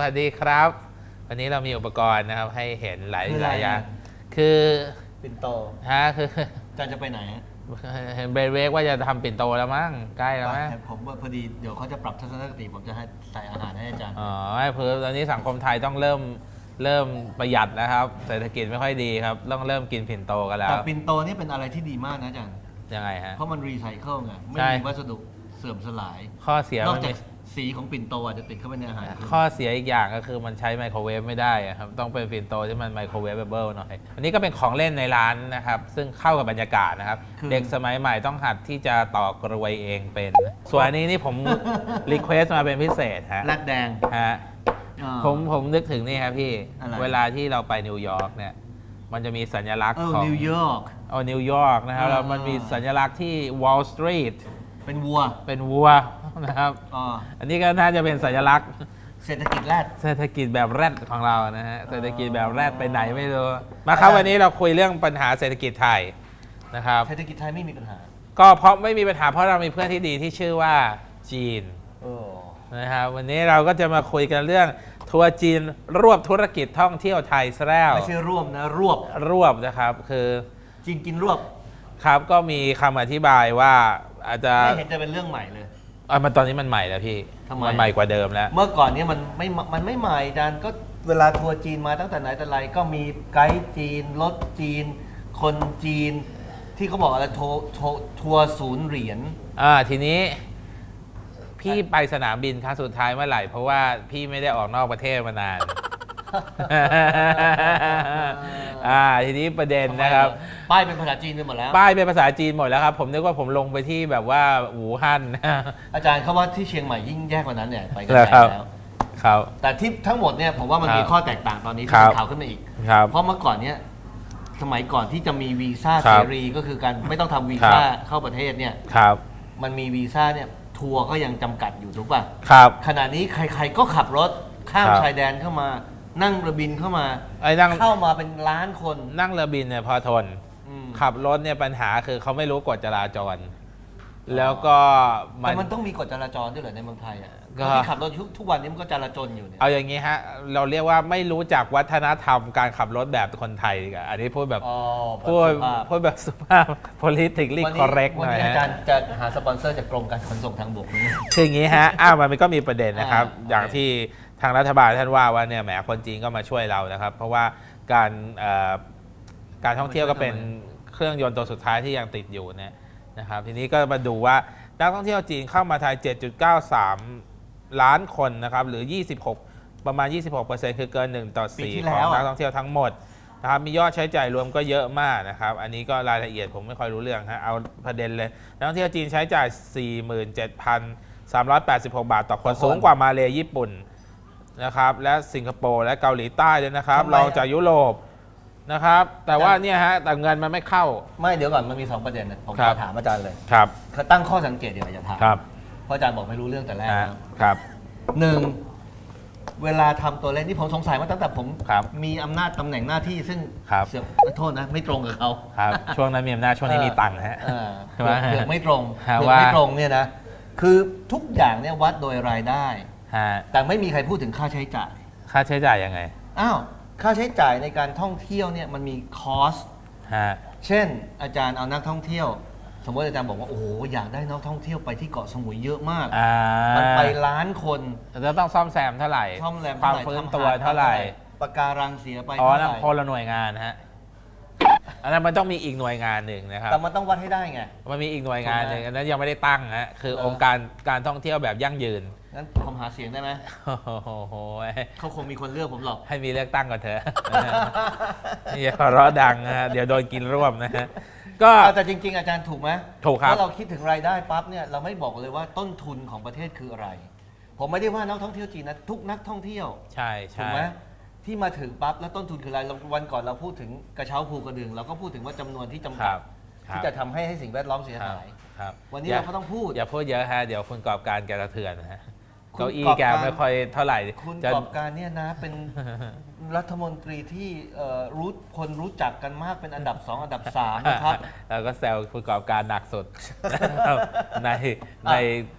วัสดีครับ วันนี้เรามีอุปกรณ์นะครับให้เห็นหลายคือหอะไร ลายอย่างอะคือปิ่นโตฮะคืออาจารย์จะไปไหนฮะเห็นเบรเวกว่าจะทำปิ่นโตแล้วมั้งใกล้แล้วมั้งไปผมว่าพอดีเดี๋ยวเขาจะปรับทัศนคติผมจะให้ใส่อาหารให้อาจารย์ อ๋อไม่เพื่อตอนนี้สังคมไทยต้องเริ่มเริ่มประหยัดนะครับเศรษฐกิจไม่ค่อยดีครับต้องเริ่มกินปิ่นโตกันแล้วแต่ปิ่นโตนี่เป็นอะไรที่ดีมากนะอาจารย์ ยังไงฮะ เพราะมันรีไซเคิลไงไม่ใช่ มีวัสดุเสื่อมสลาย ข้อเสียนอกมันจามีก สีของปิ่นโตอาจจะติดเข้าไปในอาหารคุณข้อเสียอีกอย่างก็คือมันใช้ไมโครเวฟไม่ได้อะครับต้องเป็นปิ่นโตที่มันไมโครเวฟเบิลหน่อยอันนี้ก็เป็นของเล่นในร้านนะครับ ซึ่งเข้ากับบรรยากาศนะครับ เด็กสมัยใหม่ต้องหัดที่จะต่อกรวยเองเป็น ส่วนอันนี้นี่ผมรีเควสมาเป็นพิเศษฮะแรดแดงฮะอ่าผมผมนึกถึงนี่ครับพี่อะไรเวลาที่เราไปนิวยอร์กเนี่ย มันจะมีสัญลักษณ์เออของนิวยอร์กเอานิวยอร์กนะครับอ่าแล้วมันมีสัญลักษณ์ที่ Wall Street เป็นวัว เป็นวัว นะครับอ่าอันนี้ก็น่าจะเป็นสัญลักษณ์ เศรษฐกิจแรดเศรษฐกิจแบบแรดของเรานะฮะ เศรษฐกิจแบบแรดไปไหนไม่รู้ มาอาครับจารย์วันนี้เราคุยเรื่องปัญหาเศรษฐกิจไทยนะครับ เศรษฐกิจไทยไม่มีปัญหาก็เพราะไม่มีปัญหาเพราะเรามีเพื่อนที่ดีที่ชื่อว่าจีนโอ้นะครับวันนี้เราก็จะมาคุยกันเรื่องทัวร์จีนรวบธุรกิจท่องเที่ยวไทยซะแล้วไม่ใช่ร่วมนะ รวบ รวบนะครับคือจริงกินรวบ ครับก็มีคำอธิบายว่าอาจจะไม่เห็นจะเป็นเรื่องใหม่เลย อะมันตอนนี้มันใหม่แล้วพี่ทำไมมันใหม่กว่าเดิมแล้ว เมื่อก่อนเนี้มันไม่มันไม่ใหม่อาจารย์ก็เวลาทัวร์จีนมาตั้งแต่ไหนแต่ไรก็มีไกด์จีนรถจีน คนจีน ที่เขาบอกอะไรโทโททัวร์ศูนย์เหรียญ อ่าทีนี้ พี่ไปสนามบินครั้งสุดท้ายเมื่อไหร่ เพราะว่าพี่ไม่ได้ออกนอกประเทศมานาน อ่าทีนี้ประเด็นนะครับ ป้ายเป็นภาษาจีนไปหมดแล้ว ป้ายเป็นภาษาจีนหมดแล้วครับ ผมนึกว่าผมลงไปที่แบบว่าหูฮั่นอาจารย์เขาว่าที่เชียงใหม่ยิ่งแย่กว่านั้นเนี่ยไปกันเหรอใหญ่ครับแล้วครับแต่ที่ทั้งหมดเนี่ยผมว่ามันครับมีข้อแตกต่างตอนนี้คที่รับเป็นข่าวขึ้นมาอีกครับเพราะเมื่อก่อนเนี่ยสมัยก่อนที่จะมีวีซ่าครัเสบรีก็คือการไม่ต้องทำวีซ่าครับเข้าประเทศเนี่ยครับมันมีวีซ่าเนี่ยทัวร์ก็ยังจำกัดอยู่ถูกป่ะครับขณะนี้ใครๆก็ขับรถข้ามครับชายแดนเข้ามา นั่งเรือบินเข้ามาไอ้นั่งเข้ามาเป็นล้านคนนั่งเรือบินเนี่ยพอทน อืม ขับรถเนี่ยปัญหาคือเขาไม่รู้กฎจราจร แล้วก็มัแต่นมันต้องมีกฎจราจรด้วยเหรอในเมืองไทยอะก็คนที่ขับรถทุกทุกวันนี้มันก็จราจรอยู่เนี่ย เอาอย่างนี้ฮะ เราเรียกว่าไม่รู้จักวัฒนธรรมการขับรถแบบคนไทยดีกว่าอันนี้พูดแบบอ๋อพูดสุภาพ พูดแบบสุภาพ politically วันนี้ correct หวันน่อยนี้อาฮะจารย์จะหาสปอนเซอร์จากกรมการขนส่งทางบกไหมคืออย่างนี้ฮะอ้าวมันก็มีประเด็นนะครับ อ่าอย่างโอเค ที่ทางรัฐบาลท่านว่าว่าเนี่ยแหมคนจีนก็มาช่วยเรานะครับ เพราะว่าการเอ่อการท่องเที่ยวก็เป็นเครื่องยนต์ตัวสุดท้ายที่ยังติดอยู่เนี่ย นะครับทีนี้ก็มาดูว่านักท่องเที่ยวจีนเข้ามาไทย 7.93 ล้านคนนะครับหรือ 26 ประมาณ 26%คือเกิน 1 ต่อ ปีที่4แล้ของวอะ นักท่องเที่ยวทั้งหมดนะครับมียอดใช้จ่ายรวมก็เยอะมากนะครับอันนี้ก็รายละเอียดผมไม่ค่อยรู้เรื่องฮะเอาประเด็นเลยนักท่องเที่ยวจีนใช้จ่าย 47,386 บาทต่อคนต่อคนสูงกว่ามาเลญี่ปุ่นนะครับและสิงคโปร์และเกาหลีใต้ด้วยนะครับทำไมรองอะจากยุโรป นะครับ แต่ว่าอาจารย์เนี่ยฮะแต่เงินมันไม่เข้า ไม่เดี๋ยวก่อนมันมีสองประเด็นนะผมครัขบอถามอาจารย์เลยครับเขาตั้งข้อสังเกตเดี๋ยวอย่าถามครับเพราะอาจารย์บอกไม่รู้เรื่องแต่แรกฮะนะครับ หนึ่งเวลาทำตัวเลขนี่ผมสงสัยมาตั้งแต่ผม ครับมีอำนาจตำแหน่งหน้าที่ซึ่งครับ เสือกโทษนะ ไม่ตรงกับเขาครับ ช่วงนั้นมีอำนาจช่วงนี้มีตังค์ฮะ เออใช่ไหมเผือกไม่ตรงฮะเผือกว่าไม่ตรงเนี่ยนะคือทุกอย่างเนี่ยวัดโดยรายได้ ฮะแต่ไม่มีใครพูดถึงค่าใช้จ่าย ค่าใช้จ่ายยังไง อ้าว ค่าใช้จ่ายในการท่องเที่ยวเนี่ยมันมีคอสฮะ เช่น อาจารย์เอานักท่องเที่ยว สมมติอาจารย์บอกว่าโอ้โหอยากได้นักท่องเที่ยวไปที่เกาะสมุยเยอะมาก อ่ามันไปล้านคน จะต้องซ่อมแซมเท่าไหร่ซ่อมแรมความเท่ไหร่ฟื้นทำตัวหดเท่าไหร่ ปะการังเสียไปอ๋อเท่านั่นไหร่คนละหน่วยงานฮะ อันนั้นมันต้องมีอีกหน่วยงานหนึ่งนะครับ แต่มันต้องวัดให้ได้ไง มันมีอีกหน่วยงานหนึ่งถูกไหมอันนั้นยังไม่ได้ตั้งฮะ คือเหรอองค์การการท่องเที่ยวแบบยั่งยืน งั้นผมหาเสียงได้ไหมโอ้โหเขาคงมีคนเลือกผมหรอก ให้มีเลือกตั้งก่อนเถอะ อย่าหัวเราะดังนะฮะเดี๋ยวโดนกินร่วมนะฮะ ก็ แต่จริง ๆ อาจารย์ถูกไหมถูกครับ ถ้าเราคิดถึงรายได้ปั๊บเนี่ยเราไม่บอกเลยว่าต้นทุนของประเทศคืออะไร ผมไม่ได้ว่านักท่องเที่ยวจีนนะทุกนักท่องเที่ยว ใช่ถูใช่กไหมที่มาถึงปั๊บแล้วต้นทุนคืออะไรเราวันก่อนเราพูดถึงกระเช้าภูกระดึงเราก็พูดถึงว่าจำนวนที่จำคกัรัดบครัที่บจะทำให้ให้สิ่งแวดล้อมเสียครับหาย ครับวันนี้อย่เราก็ต้องพูด อย่าพูดเยอะฮะ เดี๋ยวคุณกอบการแกระเทือนนะฮะ คุณเก้าอี้กอบแกการ ไม่ค่อยเท่าไหร่คุณจะ กอบการเนี่ยนะเป็นรัฐมนตรีที่เอ่อรู้คนรู้จักกันมากเป็นอันดับสองอันดับสามนะครับ แล้วก็แซวคุณกอบการหนักสุด ในใน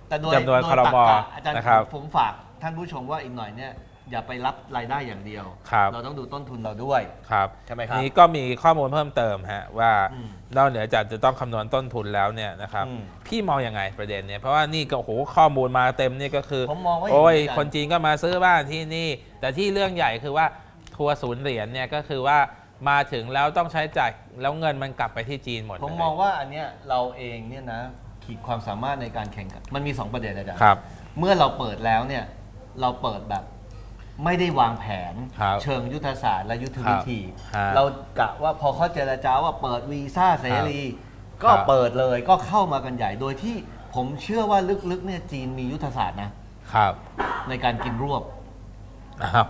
แต่โดยจำนวนโดคยรตรรมกะอาจารย์นะครับ ผมฝากท่านผู้ชมว่าอีกหน่อยเนี่ย อย่าไปรับรายได้อย่างเดียว ครับ เราต้องดูต้นทุนเราด้วย ครับใช่ไหมครับนี้ก็มีข้อมูลเพิ่มเติมฮะว่าอืมนอกเหนือจากจะต้องคำนวณต้นทุนแล้วเนี่ยนะครับอืมพี่มองยังไงประเด็นเนี่ยเพราะว่านี่ก็โอ้โหข้อมูลมาเต็มนี่ก็คือผมมองว่าโอ้ยอย่างนี้คนจีนก็มาซื้อบ้านที่นี่ แต่ที่เรื่องใหญ่คือว่าทัวร์ศูนย์เหรียญเนี่ยก็คือว่ามาถึงแล้วต้องใช้จ่ายแล้วเงินมันกลับไปที่จีนหมดผมเลยมองว่าอันเนี้ยเราเองเนี่ยนะขีดความสามารถในการแข่งขันมันมี 2 ประเด็นอาจารย์ครับ เมื่อเราเปิดแล้วเนี่ยเราเปิดแบบ ไม่ได้วางแผนครับเชิงยุทธศาสตร์และยุทธวิธี ครับเรากะว่าพอเขาเจรจาว่าเปิดวีซ่าเสรี ก็ครับ เปิดเลยก็เข้ามากันใหญ่โดยที่ผมเชื่อว่าลึกๆเนี่ยจีนมียุทธศาสตร์นะครับในการกินรวบ อ้าว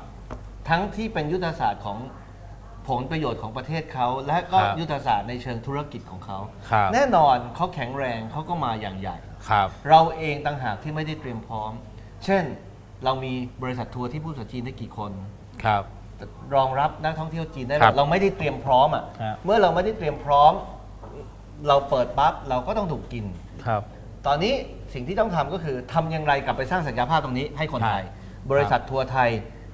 ทั้งที่เป็นยุทธศาสตร์ของผลประโยชน์ของประเทศเขา และก็ครับยุทธศาสตร์ในเชิงธุรกิจของเขา ครับ แน่นอนเขาแข็งแรงเขาก็มาอย่างใหญ่ ครับ เราเองต่างหากที่ไม่ได้เตรียมพร้อม เช่น เรามีบริษัททัวร์ที่พูดภาษาจีนได้กี่คน ครับ รองรับนักท่องเที่ยวจีนได้หคมรัดบเราไม่ได้เตรียมพร้อมอะครับ เมื่อเราไม่ได้เตรียมพร้อม เราเปิดปั๊บเราก็ต้องถูกกิน ครับ ตอนนี้สิ่งที่ต้องทำก็คือทำอย่างไรกลับไปสร้างศักยภาพตรงนี้ให้คนไทยครับบริษัททัวร์ไทย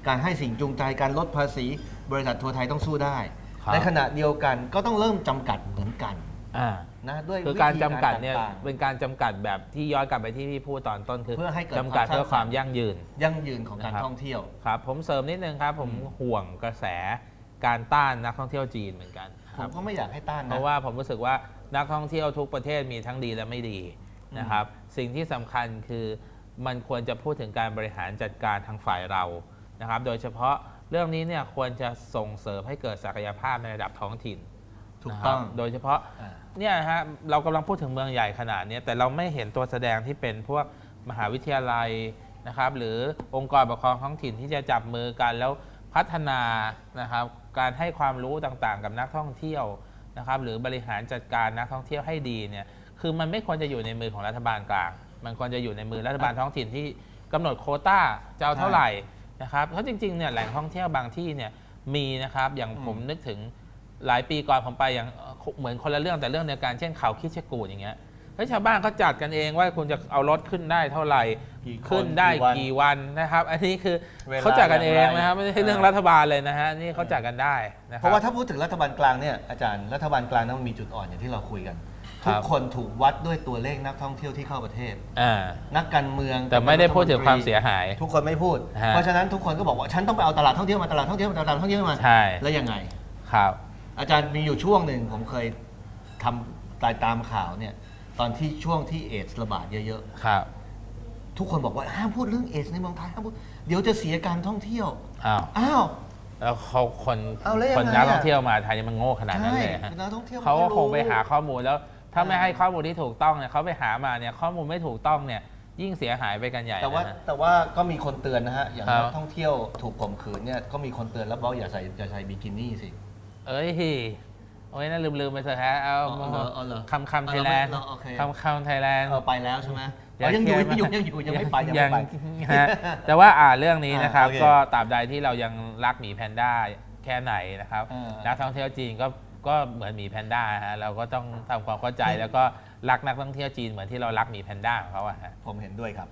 การให้สิ่งจูงใจการลดภาษี บริษัททัวร์ไทยต้องสู้ได้ ครับ ในขณะเดียวกันก็ต้องเริ่มจำกัดเหมือนกัน อ่านะด้วยคือวิธีการจำกัดเนี่ยต่าง เป็นการจำกัดแบบที่ย้อนกลับไปที่พี่พูดตอนต้นคือเพื่อให้เกิดจำกัดความสร้าง เพื่อความสรรค์ยั่งยืน ๆยั่งยืนของการนะครับ ท่องเที่ยว ครับผมเสริมนิดนึงครับ ผมห่วงกระแสการต้านนักท่องเที่ยวจีนเหมือนกันคผรัมบ ก็ไม่อยากให้ต้านเพนะ ราะว่าผมรู้สึกว่านักท่องเที่ยวทุกประเทศมีทั้งดีและไม่ดีนะครับ สิ่งที่สำคัญคือมันควรจะพูดถึงการบริหารจัดการทางฝ่ายเรานะครับ โดยเฉพาะเรื่องนี้เนี่ยควรจะส่งเสริมให้เกิดศักยภาพในระดับท้องถิ่น ถูกนะครับต้องโดยเฉพาะอ่าเนี่ยฮะเรากำลังพูดถึงเมืองใหญ่ขนาดเนี้ยแต่เราไม่เห็นตัวแสดงที่เป็นพวกมหาวิทยาลัยนะครับหรือองค์กรปกครองท้องถิ่นที่จะจับมือกันแล้วพัฒนานะครับการให้ความรู้ต่างๆ กับนักท่องเที่ยวนะครับหรือบริหารจัดการนักท่องเที่ยวให้ดีเนี่ยคือมันไม่ควรจะอยู่ในมือของรัฐบาลกลาง มันควรจะอยู่ในมือรัฐบาลท้องถิ่นที่กำหนดโควต้าจะเอาเท่าไหร่นะครับเพราะจริงๆเนี่ยแหล่งท่องเที่ยวบางที่เนี่ยมีนะครับอย่างผมนึกถึง หลายปีก่อนผมไปอย่างเอ่อเหมือนคนละเรื่องแต่เรื่องเดียวกันเช่นเขาคิดชะกูดอย่างเงี้ยเฮ้ยชาวบ้านเขาจัดกันเองว่าคุณจะเอารถขึ้นได้เท่าไหร่กี่คนขึ้นได้กี่วันกี่วันนะครับ อันนี้คือเวลาเขาจัดกันเองอย่างไรนะครับไม่ใช่เรื่องรัฐบาลเลยนะฮะนี่เขาจัดกันได้นะคเพรับราะว่าถ้าพูดถึงรัฐบาลกลางเนี่ยอาจารย์รัฐบาลกลางนั้นมันมีจุดอ่อนอย่างที่เราคุยกันครัทุบกคนถูกวัดด้วยตัวเลขนักท่องเที่ยวที่เข้าประเทศอ่านักการเมืองแต่ไม่ได้พูดถึงความเสียหาย ทุกคนไม่พูดฮะเพราะฉะนั้นทุกคนก็บอกว่าฉันต้องไปเอาตลาดท่องเที่ยวมาตลาดท่องเที่ยวมาตลาดท่องเที่ยวมาใช่แล้วยังไงครับ อาจารย์มีอยู่ช่วงหนึ่งผมเคยทำตายตามข่าวเนี่ยตอนที่ช่วงที่เอดส์ระบาดเยอะครับ ๆ ทุกคนบอกว่าห้ามพูดเรื่องเอดส์ในเมืองไทยห้ามพูดเดี๋ยวจะเสียการท่องเที่ยว อ้าว อ้าว แล้วเขาคนเอาแล้วยังคนไงนักอะท่องเที่ยวมาไทยนี่มันโง่ขนาดนั้นใช่เลยฮะนักท่องเที่ยวเขาก็รู้คงไปหาข้อมูลแล้ว ถ้าไม่อ่าให้ข้อมูลที่ถูกต้องเนี่ยเขาไปหามาเนี่ยข้อมูลไม่ถูกต้องเนี่ยยิ่งเสียหายไปกันใหญ่แต่ว่านะฮะ แต่ว่าก็มีคนเตือนนะฮะ อย่างครับ นักท่องเที่ยวถูกข่มขืนเนี่ยก็มีคนเตือนแล้วบอกอย่าใส่อย่าใส่บิกินี่สิ เอ้ยโอ้ยน่าลืมลืมๆไปเถอะฮะเอาอ๋อเหรออ๋อเหรอคำคำไทเอายเราแลไม่นด์เราโอเคคำคำไทยแลนด์เออไปแล้วใช่ไหมอย่าอ๋อยังอยู่เครียังดอยู่มากยังอยู่ยังไม่ไปยังไม่ไปฮะแต่ว่าอ่าเรื่องนี้นะครับอ่าโอเคก็ตราบใดที่เรายังรักหมีแพนด้าแค่ไหนนะครับอ่านันักท่องเที่ยวจีนก็ก็เหมือนหมีแพนด้าฮะเราก็ต้องทำความเข้าใจแล้วก็รักนักท่องเที่ยวจีนเหมือนที่เรารักหมีแพนด้าของเขาอะฮะผมเห็นด้วยครับ